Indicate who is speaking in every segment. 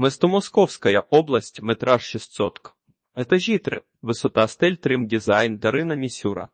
Speaker 1: Местомосковская область, метраж 600 к. Етажі 3, висота стель Трим Дизайн, Дарина Місюра.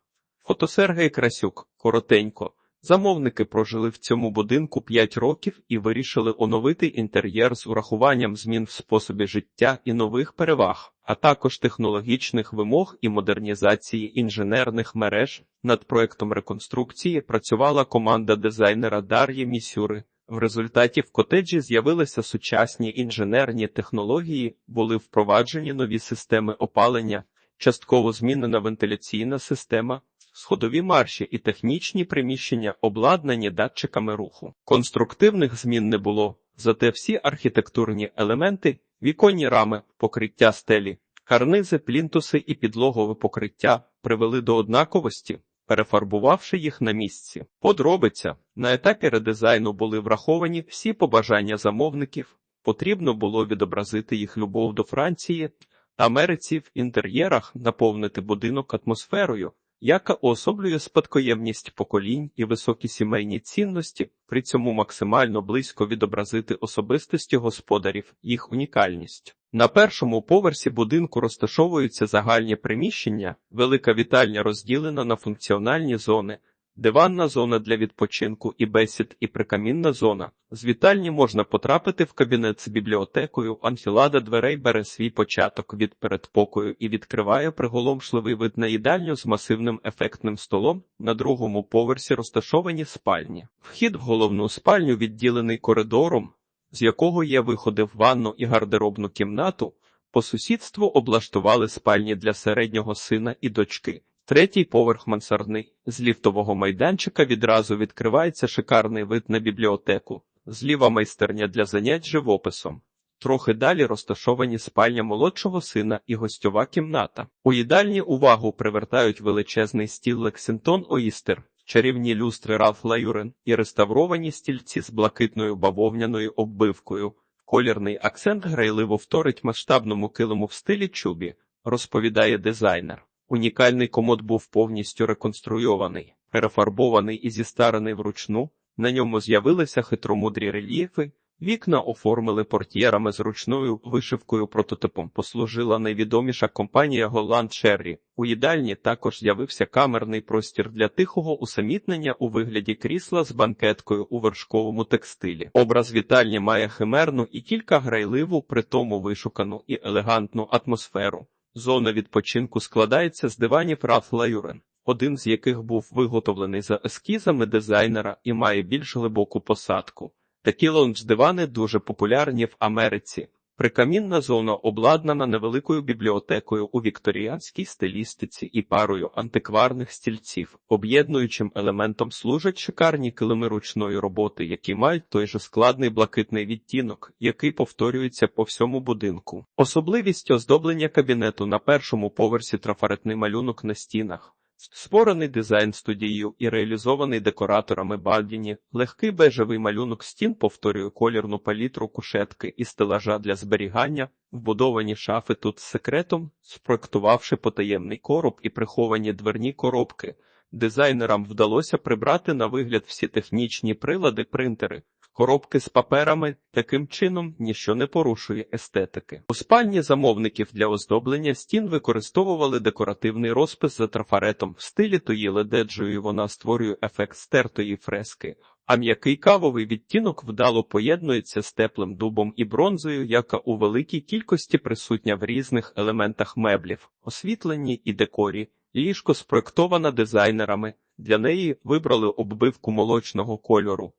Speaker 1: Фото Сергій Красюк, коротенько. Замовники прожили в цьому будинку 5 років і вирішили оновити інтер'єр з урахуванням змін в способі життя і нових переваг, а також технологічних вимог і модернізації інженерних мереж. Над проектом реконструкції працювала команда дизайнера Дар'ї Місюри. В результаті в котеджі з'явилися сучасні інженерні технології, були впроваджені нові системи опалення, частково змінена вентиляційна система, сходові марші і технічні приміщення обладнані датчиками руху. Конструктивних змін не було, зате всі архітектурні елементи, віконні рами, покриття стелі, карнизи, плінтуси і підлогове покриття привели до однаковості перефарбувавши їх на місці. Подробиця на етапі редизайну були враховані всі побажання замовників. Потрібно було відобразити їх любов до Франції, Америці в інтер'єрах, наповнити будинок атмосферою, яка уособлює спадкоємність поколінь і високі сімейні цінності, при цьому максимально близько відобразити особистості господарів, їх унікальність. На першому поверсі будинку розташовуються загальні приміщення, велика вітальня розділена на функціональні зони, диванна зона для відпочинку і бесід, і прикамінна зона. З вітальні можна потрапити в кабінет з бібліотекою. Анфілада дверей бере свій початок від передпокою і відкриває приголомшливий вид на їдальню з масивним ефектним столом. На другому поверсі розташовані спальні. Вхід в головну спальню відділений коридором з якого є виходи в ванну і гардеробну кімнату, по сусідству облаштували спальні для середнього сина і дочки. Третій поверх мансардний. З ліфтового майданчика відразу відкривається шикарний вид на бібліотеку, зліва майстерня для занять живописом. Трохи далі розташовані спальня молодшого сина і гостьова кімната. У їдальні увагу привертають величезний стіл Лексингтон Оїстер, чарівні люстри Ралф Лаюрен і реставровані стільці з блакитною бавовняною оббивкою. Колірний акцент грайливо вторить масштабному килиму в стилі чубі, розповідає дизайнер. Унікальний комод був повністю реконструйований, перефарбований і зістарений вручну. На ньому з'явилися хитромудрі рельєфи, Вікна оформили портьєрами з ручною вишивкою прототипом. Послужила найвідоміша компанія Голланд Черрі. У їдальні також з'явився камерний простір для тихого усамітнення у вигляді крісла з банкеткою у вершковому текстилі. Образ вітальні має химерну і кілька грайливу, при тому вишукану і елегантну атмосферу. Зона відпочинку складається з диванів Раф Лаюрен, один з яких був виготовлений за ескізами дизайнера і має більш глибоку посадку. Такі лоунж-дивани дуже популярні в Америці. Прикамінна зона обладнана невеликою бібліотекою у вікторіанській стилістиці і парою антикварних стільців. Об'єднуючим елементом служать шикарні килими ручної роботи, які мають той же складний блакитний відтінок, який повторюється по всьому будинку. Особливість оздоблення кабінету на першому поверсі трафаретний малюнок на стінах. Створений дизайн студією і реалізований декораторами Бальдіні, легкий бежевий малюнок стін повторює колірну палітру кушетки і стелажа для зберігання, вбудовані шафи тут з секретом, спроектувавши потаємний короб і приховані дверні коробки. Дизайнерам вдалося прибрати на вигляд всі технічні прилади принтери, коробки з паперами, таким чином ніщо не порушує естетики. У спальні замовників для оздоблення стін використовували декоративний розпис за трафаретом в стилі тої ледеджою вона створює ефект стертої фрески. А м'який кавовий відтінок вдало поєднується з теплим дубом і бронзою, яка у великій кількості присутня в різних елементах меблів, освітленні і декорі. Ліжко спроектована дизайнерами. Для неї вибрали оббивку молочного кольору.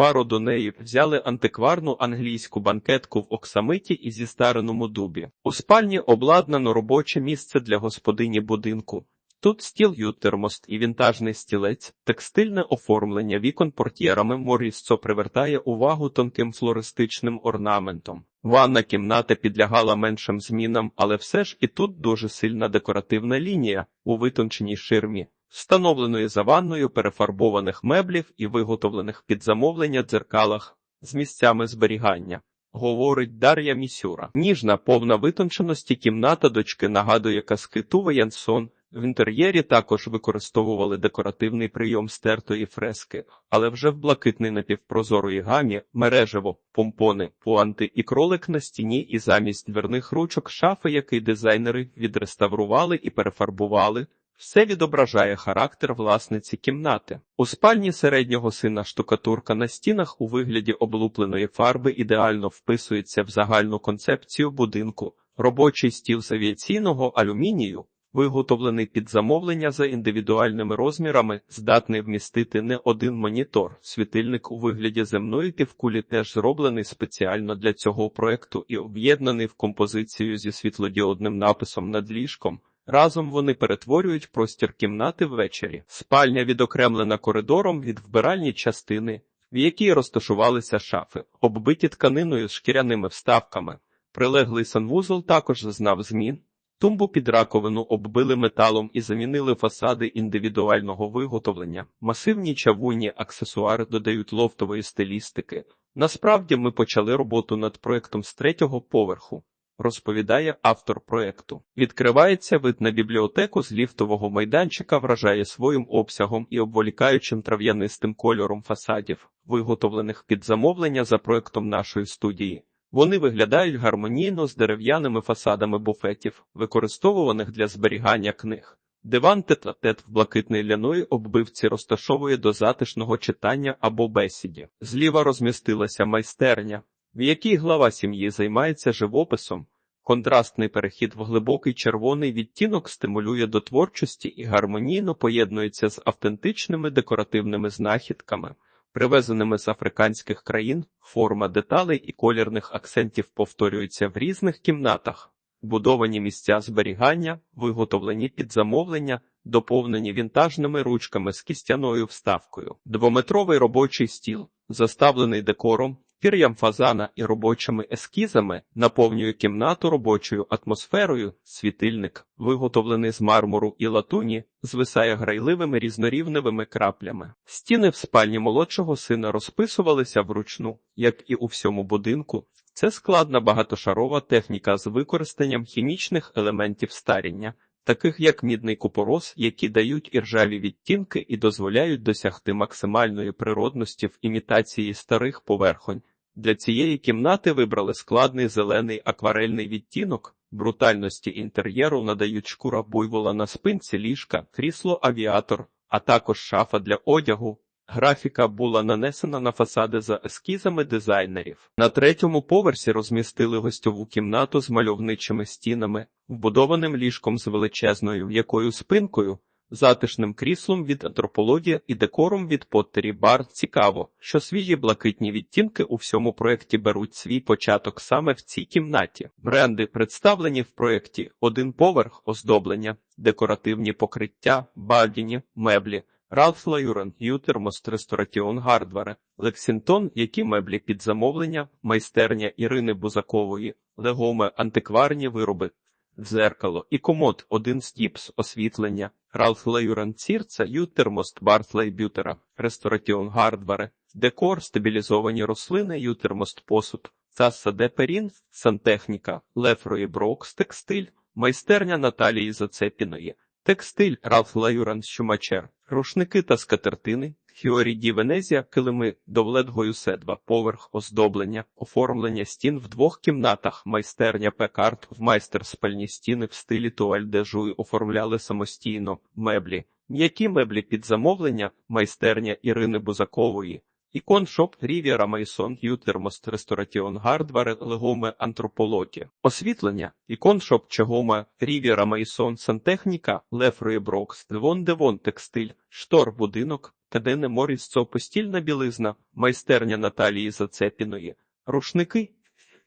Speaker 1: Пару до неї взяли антикварну англійську банкетку в оксамиті і зістареному дубі. У спальні обладнано робоче місце для господині будинку. Тут стіл ютермост і вінтажний стілець, текстильне оформлення вікон портьєрами морісцо привертає увагу тонким флористичним орнаментом. Ванна кімната підлягала меншим змінам, але все ж і тут дуже сильна декоративна лінія у витонченій ширмі встановленої за ванною перефарбованих меблів і виготовлених під замовлення дзеркалах з місцями зберігання. Говорить Дар'я Місюра. Ніжна, повна витонченості кімната дочки нагадує казки Туве Янсон, В інтер'єрі також використовували декоративний прийом стертої фрески, але вже в блакитний напівпрозорої гамі, мережево, помпони, пуанти і кролик на стіні і замість дверних ручок шафи, який дизайнери відреставрували і перефарбували. Все відображає характер власниці кімнати. У спальні середнього сина штукатурка на стінах у вигляді облупленої фарби ідеально вписується в загальну концепцію будинку. Робочий стіл з авіаційного алюмінію, виготовлений під замовлення за індивідуальними розмірами, здатний вмістити не один монітор. Світильник у вигляді земної півкулі теж зроблений спеціально для цього проекту і об'єднаний в композицію зі світлодіодним написом над ліжком. Разом вони перетворюють простір кімнати ввечері. Спальня відокремлена коридором від вбиральні частини, в якій розташувалися шафи, оббиті тканиною з шкіряними вставками. Прилеглий санвузол також зазнав змін. Тумбу під раковину оббили металом і замінили фасади індивідуального виготовлення. Масивні чавунні аксесуари додають лофтової стилістики. Насправді ми почали роботу над проектом з третього поверху. Розповідає автор проекту. Відкривається вид на бібліотеку з ліфтового майданчика, вражає своїм обсягом і обволікаючим трав'янистим кольором фасадів, виготовлених під замовлення за проектом нашої студії. Вони виглядають гармонійно з дерев'яними фасадами буфетів, використовуваних для зберігання книг. Диван тет-а-тет в блакитній ляної оббивці розташовує до затишного читання або бесіді. Зліва розмістилася майстерня, в якій глава сім'ї займається живописом. Контрастний перехід в глибокий червоний відтінок стимулює до творчості і гармонійно поєднується з автентичними декоративними знахідками, привезеними з африканських країн. Форма деталей і колірних акцентів повторюються в різних кімнатах. Будовані місця зберігання, виготовлені під замовлення, доповнені вінтажними ручками з кістяною вставкою. Двометровий робочий стіл, заставлений декором, пір'ям фазана і робочими ескізами, наповнює кімнату робочою атмосферою. Світильник, виготовлений з мармуру і латуні, звисає грайливими різнорівневими краплями. Стіни в спальні молодшого сина розписувалися вручну, як і у всьому будинку. Це складна багатошарова техніка з використанням хімічних елементів старіння, таких як мідний купорос, які дають іржаві відтінки і дозволяють досягти максимальної природності в імітації старих поверхонь. Для цієї кімнати вибрали складний зелений акварельний відтінок, брутальності інтер'єру надають шкура буйвола на спинці ліжка, крісло авіатор, а також шафа для одягу. Графіка була нанесена на фасади за ескізами дизайнерів. На третьому поверсі розмістили гостьову кімнату з мальовничими стінами, вбудованим ліжком з величезною м'якою спинкою, затишним кріслом від антропологія і декором від Поттері Бар. Цікаво, що свіжі блакитні відтінки у всьому проєкті беруть свій початок саме в цій кімнаті. Бренди представлені в проєкті один поверх оздоблення, декоративні покриття, бадіні, меблі. Ралф Лаюрен, Ютермост, Ресторатіон Гардваре, Лексінтон, які меблі під замовлення, майстерня Ірини Бузакової, Легоме, антикварні вироби, дзеркало і комод, один стіпс, освітлення, Ралф Лаюрен Цірца, Ютермост, Бартлей Бютера, Ресторатіон Гардваре, декор, стабілізовані рослини, Ютермост посуд, Цасса де Перін, сантехніка, Лефрої Брокс, текстиль, майстерня Наталії Зацепіної. Текстиль Ралф Лаюран Щумачер, рушники та скатертини, Хіоріді Венезія, килими, довлет Гоюседва, поверх, оздоблення, оформлення стін в двох кімнатах, майстерня Пекарт, в майстер спальні стіни в стилі туаль де жуй оформляли самостійно, меблі, м'які меблі під замовлення, майстерня Ірини Бузакової. Ікон Шоп Рівіра Майсон Ютермост Ресторатіон Гардваре Легоме Антропологія. Освітлення. Ікон Шоп Чагоме Рівіра Майсон Сантехніка Лефрої Брокс Девон Девон Текстиль Штор Будинок Кадене Морісцо Постільна білизна Майстерня Наталії Зацепіної. Рушники.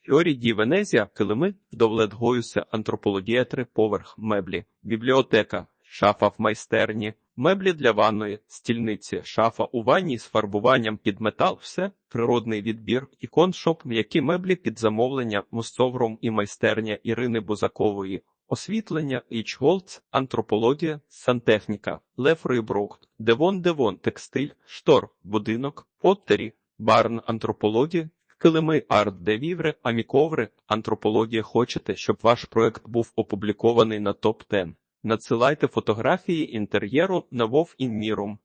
Speaker 1: Фіоріді Венезія Килими Довлет Гоюса Антропологіатри Поверх Меблі. Бібліотека Шафа в майстерні Меблі для ванної, стільниці, шафа у ванні з фарбуванням під метал, все, природний відбір, ікон шоп, м'які меблі під замовлення, мостовром і майстерня Ірини Бузакової, освітлення, Ічголц, антропологія, сантехніка, Лефрої Брокт, Девон Девон, текстиль, штор, будинок, Поттері, Барн, антропологія, килими арт де вівре, аміковри, антропологія. Хочете, щоб ваш проект був опублікований на топ 10 Надсилайте фотографії інтер'єру на Вов Інмірум.